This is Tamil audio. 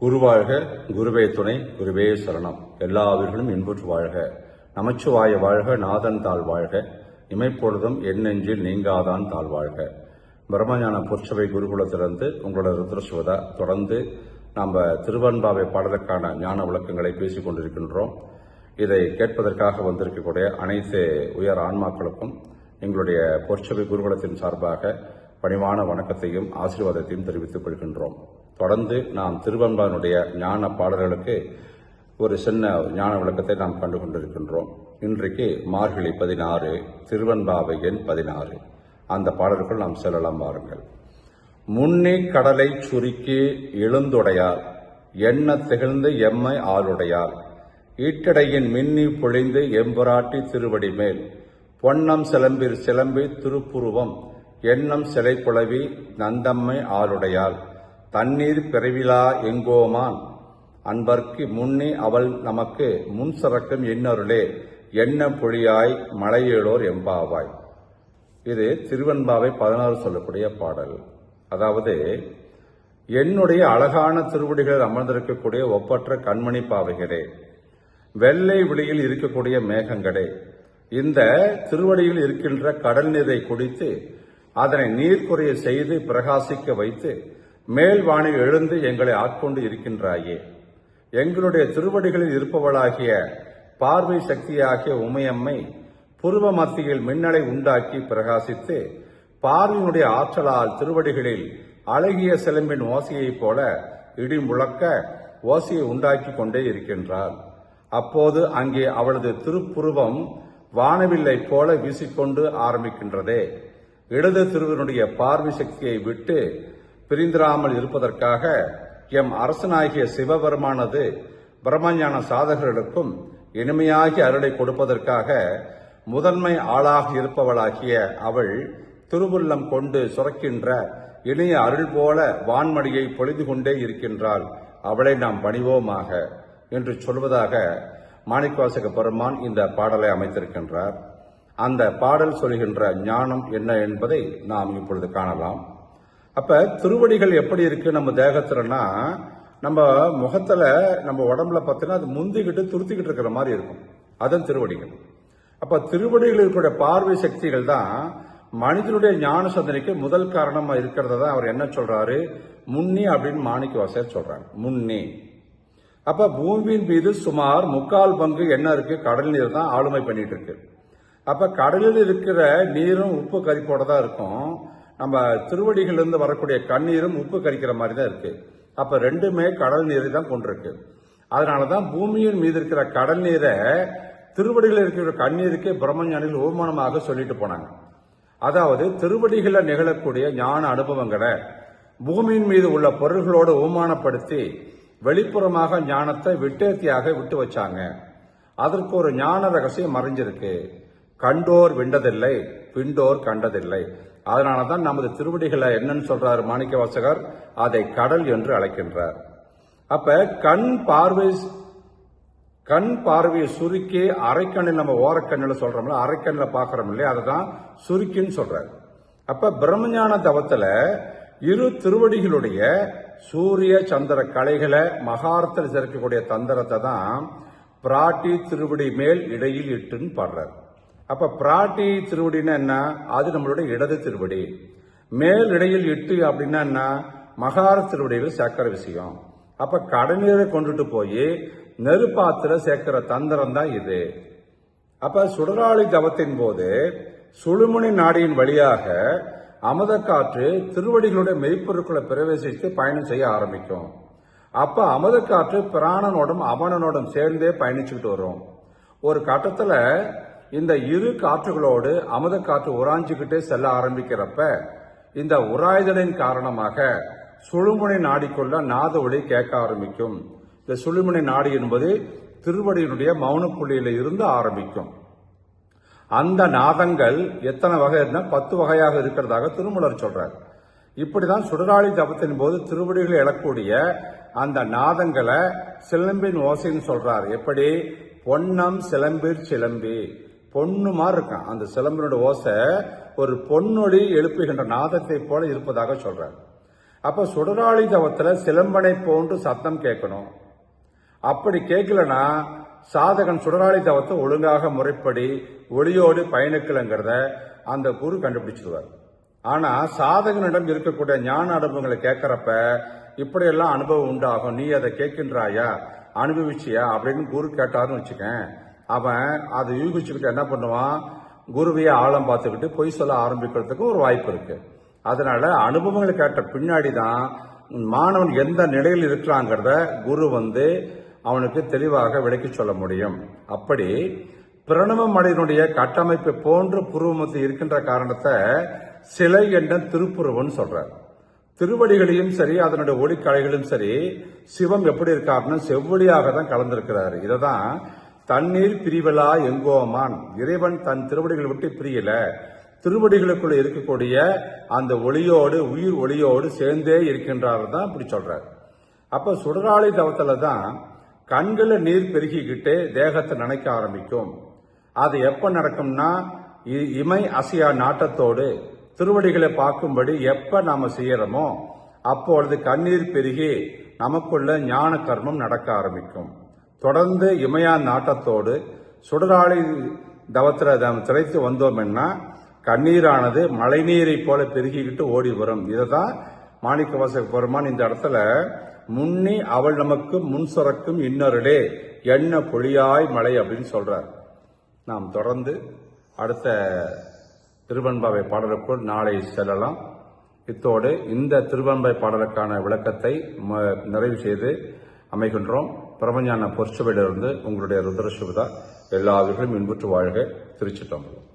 குருவாழ்க குருவே துணை குருவே சரணம். எல்லாவர்களும் இன்புற்று வாழ்க. நமச்சிவாய வாழ்க நாதன் தாழ் வாழ்க. இமைப்பொழுதும் என் நெஞ்சில் நீங்காதான் தாழ் வாழ்க. பிரம்மஞான பொற்சபை குருகுலத்திலிருந்து உங்களோட ருத்ரசுவதா தொடர்ந்து நாம் திருவன்பாவை பாடலுக்கான ஞான விளக்கங்களை பேசிக் கொண்டிருக்கின்றோம். இதை கேட்பதற்காக வந்திருக்கக்கூடிய அனைத்து உயர் ஆன்மாக்களுக்கும் எங்களுடைய பொற்சபை குருகுலத்தின் சார்பாக பணிவான வணக்கத்தையும் ஆசீர்வாதத்தையும் தெரிவித்துக் கொள்கின்றோம். தொடர்ந்து நாம் திருவன்பாவினுடைய ஞான பாடல்களுக்கு ஒரு சின்ன ஞான விளக்கத்தை நாம் கண்டு கொண்டிருக்கின்றோம். இன்றைக்கு மார்கழி பதினாறு திருவன்பாவை எண் பதினாறு. அந்த பாடல்கள் நாம் செல்லலாம் வாருங்கள். முன்னே கடலை சுருக்கி எழுந்துடையார் எண்ண திகழ்ந்து எம்மை ஆளுடையார் ஈட்டடையின் மின்னி பொழிந்து எம்புராட்டி திருவடி மேல் பொன்னம் சிலம்பிர் சிலம்பி திருப்புருவம் எண்ணம் சிலை புலவி நந்தம்மை ஆளுடையாள் தண்ணீர் பிறவிலா எங்கோமான் அன்பர்க்கு முன்னே அவள் நமக்கு முன் சிறக்கும் எண்ணருளே எண்ண பொழியாய் மலையேளோர் எம்பாவாய். இது திருவெண்பாவை பதினாறு சொல்லக்கூடிய பாடல். அதாவது என்னுடைய அழகான திருவடிகளில் அமர்ந்திருக்கக்கூடிய ஒப்பற்ற கண்மணி பாவைகளே வெள்ளை விழியில் இருக்கக்கூடிய மேகங்களே இந்த திருவடியில் இருக்கின்ற கடல் நீரை குடித்து அதனை நீர்க்குறைய செய்து பிரகாசிக்க வைத்து மேல் வானில் எழுந்து எங்களை ஆட்கொண்டு இருக்கின்றாயே. எங்களுடைய திருவடிகளில் இருப்பவளாகிய பார்வை சக்தியாகிய உமையம்மை புருவ மத்தியில் மின்னலை உண்டாக்கி பிரகாசித்து பார்வையினுடைய ஆற்றலால் திருவடிகளில் அழகிய சிலம்பின் ஓசையைப் போல இடி முழக்க ஓசையை உண்டாக்கி கொண்டே இருக்கின்றார் அப்போது அங்கே அவளது திருப்புருவம் வானவில்லை போல வீசிக்கொண்டு ஆரம்பிக்கின்றதே. இடது திருவனுடைய பார்வை சக்தியை விட்டு பிரிந்திராமல் இருப்பதற்காக எம் அரசனாகிய சிவபெருமானது பிரம்மஞான சாதகர்களுக்கும் இனிமையாகிய அருளை கொடுப்பதற்காக முதன்மை ஆளாக இருப்பவளாகிய அவள் திருவுள்ளம் கொண்டு சுரக்கின்ற இனிய அருள் போல வான்மடியை பொழிந்து கொண்டே இருக்கின்றாள். அவளை நாம் பணிவோமாக என்று சொல்வதாக மாணிக்கவாசக பெருமான் இந்த பாடலை அமைத்திருக்கின்றார். அந்த பாடல் சொல்கின்ற ஞானம் என்ன என்பதை நாம் இப்பொழுது காணலாம். அப்போ திருவடிகள் எப்படி இருக்குது நம்ம தேகத்துலன்னா நம்ம முகத்தில் நம்ம உடம்புல பார்த்தீங்கன்னா அது முந்திக்கிட்டு துருத்திக்கிட்டு இருக்கிற மாதிரி இருக்கும். அதன் திருவடிகள். அப்போ திருவடிகள் இருக்கிற பார்வை சக்திகள் தான் மனிதனுடைய ஞான சந்தனைக்கு முதல் காரணமாக இருக்கிறத தான் அவர் என்ன சொல்கிறாரு முன்னி அப்படின்னு மாணிக்க வாசகர் சொல்கிறார் முன்னி. அப்போ பூமியின் மீது சுமார் முக்கால் பங்கு என்ன இருக்குது கடல் நீர் தான் ஆளுமை பண்ணிட்டு இருக்கு. அப்போ கடலில் இருக்கிற நீரும் உப்பு கரிப்போட தான் இருக்கும். நம்ம திருவடிகளிலிருந்து வரக்கூடிய கண்ணீரும் உப்பு கரிக்கிற மாதிரி தான் இருக்கு. அப்போ ரெண்டுமே கடல் நீரை தான் கொண்டிருக்கு. அதனாலதான் பூமியின் மீது இருக்கிற கடல் நீரை திருவடிகளில் இருக்கிற கண்ணீருக்கே பிரம்மஞானிகள் ஓமானமாக சொல்லிட்டு போனாங்க. அதாவது திருவடிகளை நிகழக்கூடிய ஞான அனுபவங்களை பூமியின் மீது உள்ள பொருள்களோடு ஓமானப்படுத்தி வெளிப்புறமாக ஞானத்தை விட்டேத்தியாக விட்டு வச்சாங்க. அதற்கு ஒரு ஞான ரகசியம் மறைஞ்சிருக்கு கண்டோர் விண்டதில்லை பிண்டோர் கண்டதில்லை. அதனாலதான் நமது திருவடிகளை என்னன்னு சொல்றாரு மாணிக்க வாசகர் அதை கடல் என்று அழைக்கின்றார். அப்ப கண் பார்வை கண் பார்வையை சுருக்கி அரைக்கண்ணில் நம்ம ஓரக்கண்ணில் சொல்றோம்ல அரைக்கண்ணில் பார்க்குறோம் இல்லையா? அதுதான் சுருக்கின்னு சொல்றாரு. அப்ப பிரம்மஞான தவத்துல இரு திருவடிகளுடைய சூரிய சந்திர கலைகளை மகாரத்தில் சேர்க்கக்கூடிய தந்திரத்தை தான் பிராட்டி திருவடி மேல் இடையில் இட்டுன்னு பாடுறாரு. அப்ப பிராட்டி திருவடினா என்ன? அது நம்மளுடைய இடது திருவடி. மேல் இடையில் இட்டு அப்படின்னா என்ன? மகார திருவடியில் சேர்க்கிற விஷயம். அப்ப கடநீரை கொண்டுட்டு போய் நெருப்பாத்துல சேர்க்கிற தந்திரம் தான் இது. அப்ப சுடராளி ஜபத்தின் போது சுழுமுனை நாடியின் வழியாக அமத காற்று திருவடிகளுடைய மெய்ப்பொருட்களை பிரவேசித்து பயணம் செய்ய ஆரம்பிக்கும். அப்ப அமத காற்று பிராணனோடும் அவனனோடும் சேர்ந்தே பயணிச்சுக்கிட்டு வரும். ஒரு கட்டத்துல இந்த இரு காற்றுகளோடு அமுத காற்று உராஞ்சிக்கிட்டே செல்ல ஆரம்பிக்கிறப்ப இந்த உராய்தலின் காரணமாக சுழுமுனை நாடிக்குள்ள நாத ஒளி கேட்க ஆரம்பிக்கும். இந்த சுழுமுனை நாடி என்பது திருவடியினுடைய மௌன புள்ளியில இருந்து ஆரம்பிக்கும். அந்த நாதங்கள் எத்தனை வகை இருந்தால் பத்து வகையாக இருக்கிறதாக திருமலர் சொல்றார். இப்படிதான் சுடராளி தபத்தின் போது திருவடிகள் எழக்கூடிய அந்த நாதங்களை சிலம்பின் ஓசைன்னு சொல்றார். எப்படி? பொன்னம் சிலம்பிர் சிலம்பி. பொண்ணு மாதிரி இருக்கான். அந்த சிலம்பனோட ஓசை ஒரு பொன்னொழி எழுப்புகின்ற நாதத்தை போல இருப்பதாக சொல்றார். அப்ப சுடராளி தவத்துல சிலம்பனை போன்று சத்தம் கேட்கணும். அப்படி கேட்கலனா சாதகன் சுடராளி தவத்தை ஒழுங்காக முறைப்படி ஒளியோடு பயணிக்கலங்கிறத அந்த குரு கண்டுபிடிச்சிருவார் ஆனா சாதகனிடம் இருக்கக்கூடிய ஞான அனுபவங்களை கேட்குறப்ப இப்படியெல்லாம் அனுபவம் உண்டாகும். நீ அதை கேட்கின்றாயா? அனுபவிச்சியா? அப்படின்னு குரு கேட்டாருன்னு வச்சுக்கேன். அவன் அதை யூகிச்சுக்கிட்டு என்ன பண்ணுவான்? குருவியை ஆழம் பார்த்துக்கிட்டு பொய் சொல்ல ஆரம்பிக்கிறதுக்கு ஒரு வாய்ப்பு இருக்கு. அதனால அனுபவங்கள் கேட்ட பின்னாடி தான் மாணவன் எந்த நிலையில் இருக்கிறாங்கிறத குரு வந்து அவனுக்கு தெளிவாக விளக்கி சொல்ல முடியும். அப்படி பிரணவ மலையினுடைய கட்டமைப்பு போன்று புருவமத்து இருக்கின்ற காரணத்தை சிலை என்ற திருப்புருவன் சொல்றார். திருவடிகளையும் சரி அதனுடைய ஒளிக்கலைகளும் சரி சிவம் எப்படி இருக்காருன்னு செவ்வொளியாக தான் கலந்திருக்கிறாரு. இதை தான் தண்ணீர் பிரிவலா எங்கோமான் இறைவன் தன் திருவடிகளை விட்டு பிரியல. திருவடிகளுக்குள்ள இருக்கக்கூடிய அந்த ஒளியோடு உயிர் ஒளியோடு சேர்ந்தே இருக்கின்றார் தான் இப்படி சொல்றார். அப்ப சுடராளி தவத்துல தான் கண்களில் நீர் பெருகிக்கிட்டு தேகத்தை நினைக்க ஆரம்பிக்கும். அது எப்ப நடக்கும்னா இ- இமை அசையா நாட்டத்தோடு திருவடிகளை பார்க்கும்படி எப்ப நாம செய்யறோமோ அப்பொழுது கண்ணீர் பெருகி நமக்குள்ள ஞான கர்மம் நடக்க ஆரம்பிக்கும். தொடர்ந்து இமயான் நாட்டத்தோடு சுடராளி தவத்திர நாம் திளைத்து வந்தோம்னா கண்ணீரானது மழைநீரை போல பெருகிக்கிட்டு ஓடி வரும் இதுதான் மாணிக்கவாசக பெருமான் இந்த இடத்துல முன்னி அவள் நமக்கு முன் சுரக்கும் இன்னொருளே எண்ண பொழியாய் மழை? அப்படின்னு சொல்றார். நாம் தொடர்ந்து அடுத்த திருவன்பாவை பாடலுக்குள் நாளை செல்லலாம். இத்தோடு இந்த திருவன்பாய் பாடலுக்கான விளக்கத்தை ம- நிறைவு செய்து அமைகின்றோம். பிரபஞ்சான பொற்சுவையிலிருந்து உங்களுடைய ருத்ரசுவிதா எல்லா வீர்களும் இன்புற்று வாழ்க. திருச்சிட்டம்பலம்